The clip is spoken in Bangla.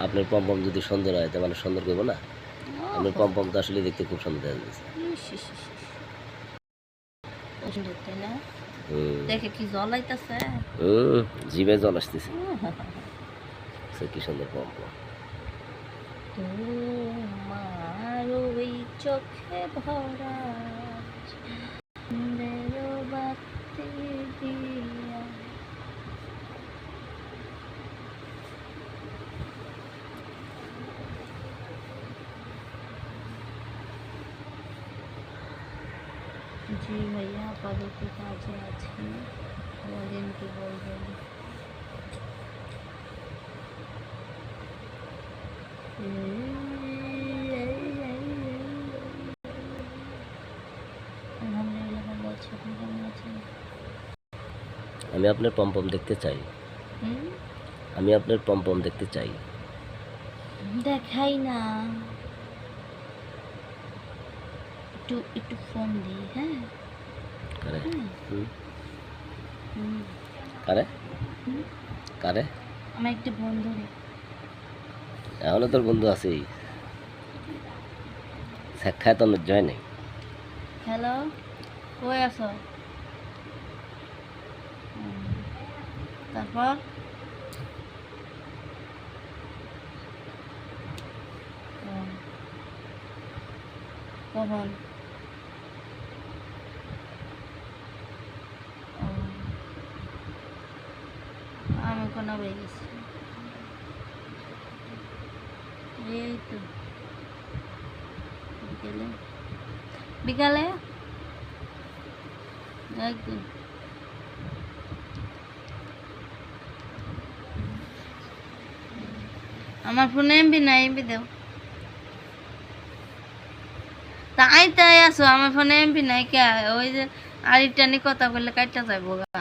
আপনার পম্পম যদি সুন্দর হয় তো মানে সুন্দর করব না? আপনার পম্পম তো আসলে দেখতে খুব সুন্দর দেখা যাচ্ছে। দেখে কি হুম জিভে জল আসতেছে। সে কি সুন্দর পম্পম তোমার ওই চোখে ভরা জি ভাইয়া আপাতত কাজে আছি। বলেন কি বলবেন আছেন আমি আপনার পম্পম দেখতে চাই? আমি আপনার পম্পম দেখতে চাই। দেখাই না। একটু একটু ফোন দিই হ্যাঁ? কারে? হুম। কারে। কারে? আমার একটা বন্ধু রে। এখনও তোর বন্ধু আছেই। সাক্ষাৎ তো জয় নেই হ্যালো কই আছো। তারপর। কখন? আমি কোনো হয়ে গেছি। এই তো। বিকেলে। বিকালে? একদম আমার ফোনে এমবি নাই এমবি দেও। তাই তাই আসো আমার ফোনে এমবি নাই কে? ওই যে আরেকটা নিয়ে কথা বললে কাটটা যাব গা।